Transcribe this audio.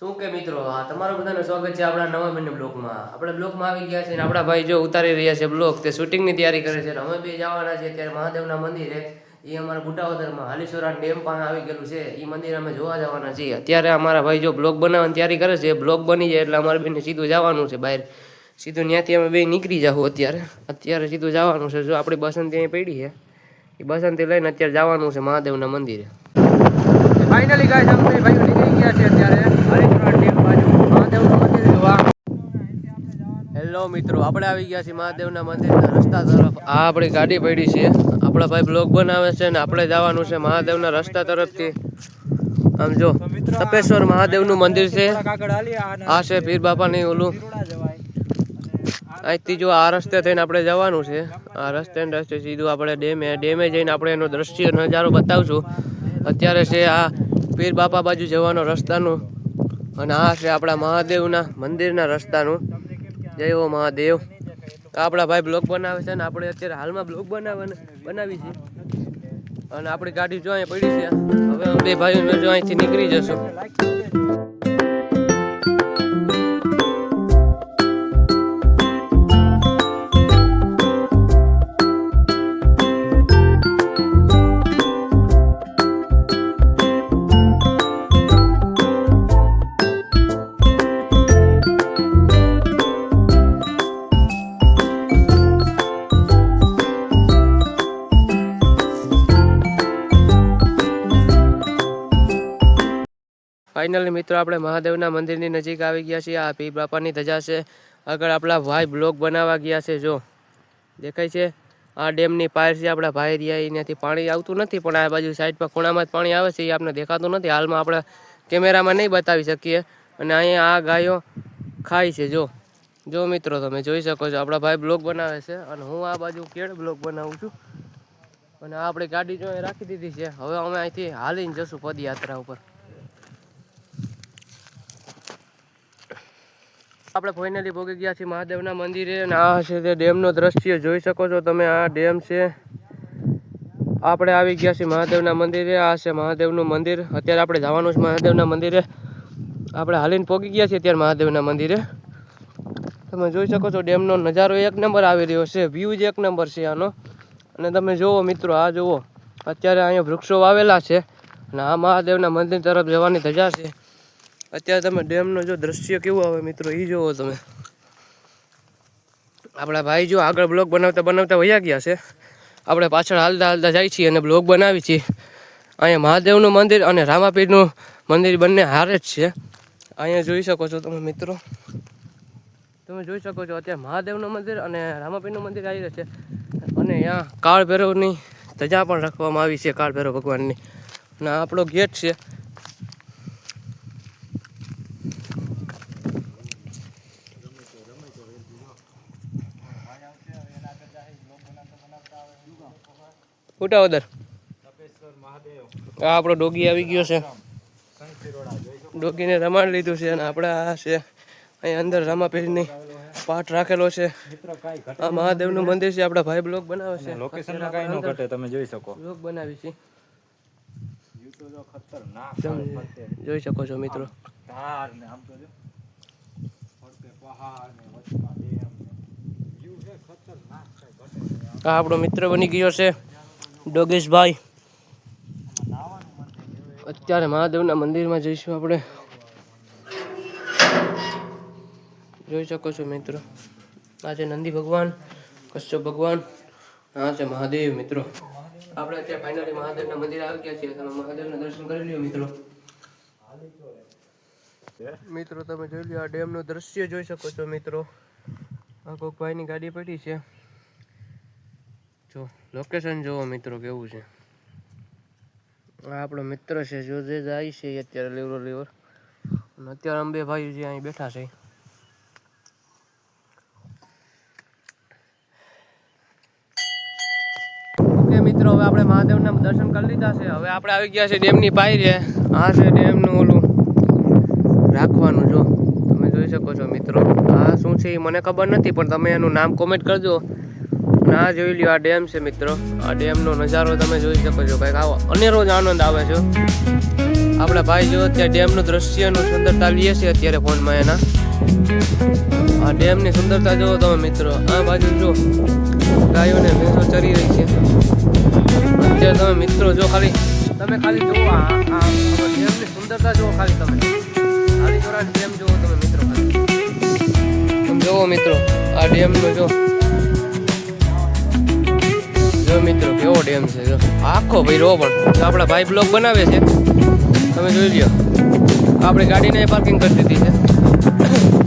શું કે મિત્રો? હા, તમારું બધાનું સ્વાગત છે આપણા નવા મહિના બ્લોકમાં. આપણે બ્લોકમાં આવી ગયા છે અને આપણા ભાઈ જો ઉતારી રહ્યા છે બ્લોક, તે શૂટિંગની તૈયારી કરે છે. અમે બી જવાના છે ત્યારે મહાદેવના મંદિરે. એ અમારા બુટાવદરમાં હાલીસોરા ડેમ પાસે આવી ગયેલું છે. એ મંદિર અમે જોવા જવાના છીએ. અત્યારે અમારા ભાઈ જો બ્લોક બનાવવાની તૈયારી કરે છે, બ્લોક બની જાય એટલે અમારે બેને સીધું જવાનું છે બહાર. સીધું ત્યાંથી અમે બે નીકળી જાવ અત્યારે. અત્યારે સીધું જવાનું છે. જો આપણી બસંતી અહીં પડી છે. એ બસંતી લઈને અત્યારે જવાનું છે મહાદેવના મંદિરે. ફાઇનલી ગાય અમે નીકળી ગયા છે અત્યારે હરિદ્વાર ડેમ બાજુ મહાદેવનું મંદિર જોવા હેલો મિત્રો આપણે આવી ગયા છીએ મહાદેવના મંદિરના રસ્તા તરફ. આ આપણી ગાડી પડી છે. આપણા ભાઈ બ્લોગ બનાવે છે ને આપણે જવાનું છે મહાદેવના રસ્તા તરફથી. આમ જો તપેશ્વર મહાદેવનું મંદિર છે. આ છે પીર બાપાની ઓલું. અહીંથી જો આ રસ્તે થઈને આપણે જવાનું છે. આ રસ્તે ને રસ્તે સીધું આપણે ડેમે ડેમે જઈને આપણે એનો દ્રશ્ય નજારો બતાવશું. અત્યારે છે આ પીર બાપા બાજુ જવાનો રસ્તાનું. અને આ છે આપણા મહાદેવના મંદિરના રસ્તાનું. જય હો મહાદેવ. આપણા ભાઈ બ્લોગ બનાવે છે ને આપણે અત્યારે હાલમાં બ્લોગ બનાવે બનાવી છે. અને આપણી ગાડી જો અહીંયા પડી છે. હવે બે ભાઈઓ જો અહીંથી નીકળી જશું. ફાઇનલી મિત્રો આપણે મહાદેવના મંદિરની નજીક આવી ગયા છીએ. આ પી બાપાની ધજા છે. આગળ આપણા ભાઈ બ્લોગ બનાવવા ગયા છે, જો. દેખાય છે? આ ડેમની પાર છે, આપણા ભાઈ રહ્યા, એનાથી પાણી આવતું નથી, પણ આ બાજુ સાઈડ પર ખૂણામાં જ પાણી આવે છે, એ આપણે દેખાતું નથી. હાલમાં આપણે કેમેરામાં નહીં બતાવી શકીએ. અને અહીંયા આ ગાયો ખાય છે, જો. જો મિત્રો, તમે જોઈ શકો છો, આપણા ભાઈ બ્લોગ બનાવે છે. અને હું આ બાજુ કેળ બ્લોગ બનાવું છું. અને આપણી ગાડી જો રાખી દીધી છે. હવે અમે અહીંથી હાલીને જશું પદયાત્રા ઉપર. આપણે ફાઇનલી પહોંચી ગયા છીએ મહાદેવના મંદિરે અને આ છે તે ડેમનો દ્રશ્ય. જોઈ શકો છો તમે આ ડેમ છે. આપણે આવી ગયા છીએ મહાદેવના મંદિરે. આ છે મહાદેવનું મંદિર. અત્યારે આપણે જવાનું છે મહાદેવના મંદિરે. આપણે હાલીને પહોંચી ગયા છીએ અત્યારે મહાદેવના મંદિરે. તમે જોઈ શકો છો ડેમનો નજારો એક નંબર આવી રહ્યો છે. વ્યૂ જ એક નંબર છે આનો. અને તમે જુઓ મિત્રો, આ જુઓ. અત્યારે અહીંયા વૃક્ષો વાવેલા છે. અને આ મહાદેવના મંદિર તરફ જવાની ધજા છે. અત્યારે તમે ડેમનો જો દ્રશ્ય કેવું આવે મિત્રો એ જોવો તમે. આપણા ભાઈ જો આગળ બ્લોગ બનાવતા બનાવતા વયા ગયા છે. આપણે પાછળ હાલતા હાલતા જાય છીએ અને બ્લોગ બનાવી છીએ. અહીંયા મહાદેવનું મંદિર અને રામાપીરનું મંદિર બંને હારે જ છે. અહીંયા જોઈ શકો છો તમે મિત્રો. તમે જોઈ શકો છો અત્યારે મહાદેવનું મંદિર અને રામાપીરનું મંદિર આવી રહ્યું છે. અને અહીંયા કાળ ભૈરવની ધજા પણ રાખવામાં આવી છે કાળ ભગવાનની. અને આપણો ગેટ છે. ઉટાવદર આ આપણો ડોગી આવી ગયો છે. ડોગીને રમાડ લીધું છે અને આપણે આ છે અહીં અંદર રામાપીરની પાઠ રાખેલો છે. આ મહાદેવનું મંદિર છે આપણા ભાઈ બ્લોક બનાવે છે. લોકેશન કાંઈ ન ઘટે તમે જોઈ શકો. બ્લોક બનાવી છે. જોઈ શકો છો મિત્રો. આ આપણો મિત્ર બની ગયો છે. ડોગેશભાઈ. અત્યારે મહાદેવના મંદિરમાં જઈશું આપણે. જોઈ શકો છો મિત્રો, આ છે નંદી ભગવાન, કશ્યપ ભગવાન, આ છે મહાદેવ મિત્રો. આપણે અત્યારે ફાઇનલી મહાદેવના મંદિર આવી ગયા છીએ તમે મહાદેવના દર્શન કરી લ્યો મિત્રો. મિત્રો, તમે જોઈ લ્યો આ ડેમનું દ્રશ્ય જોઈ શકો છો મિત્રો. આ કોક ભાઈની ગાડી પડી છે. જો લોકેશન જુઓ મિત્રો, કેવું છે? આ આપણો મિત્ર છે, જો જે જાય છે અત્યારે લીવરો લીવર અને અત્યારે અંબે ભાઈ જે અહીં બેઠા છે. મિત્રો, હવે આપણે મહાદેવના દર્શન કરી લીધા છે. હવે આપણે આવી ગયા છે ડેમની પાયરે આ છે ડેમનું ઓલું રાખવાનું, જો. તમે જોઈ શકો છો મિત્રો. આ શું છે એ મને ખબર નથી, પણ તમે એનું નામ કોમેન્ટ કરજો. આ જોઈ લ્યો, આ ડેમ છે મિત્રો. આ ડેમનો નજારો તમે જોઈ શકો છો. કંઈક આવો અનેરો જ આનંદ આવે છે. આપણા ભાઈ જો અત્યારે ડેમનું દ્રશ્યનું સુંદરતા લઈએ છે અત્યારે ફોનમાં એના. આ ડેમની સુંદરતા જુઓ તમે મિત્રો. આ બાજુ જો ગાયોને ભેંસો ચરી રહી છે. અત્યારે તમે મિત્રો જો ખાલી, તમે ખાલી જુઓ આ ડેમની સુંદરતા જુઓ ખાલી તમે. ખાલી ડેમ જુઓ તમે મિત્રો જુઓ મિત્રો, આ ડેમનો જો જો મિત્રો, કેવો ડેમ છે, જો. આખો ભાઈ રો પણ આપણા ભાઈ બ્લોક બનાવે છે, તમે જોઈ લ્યો. આપણી ગાડીને પાર્કિંગ કરી દીધી છે.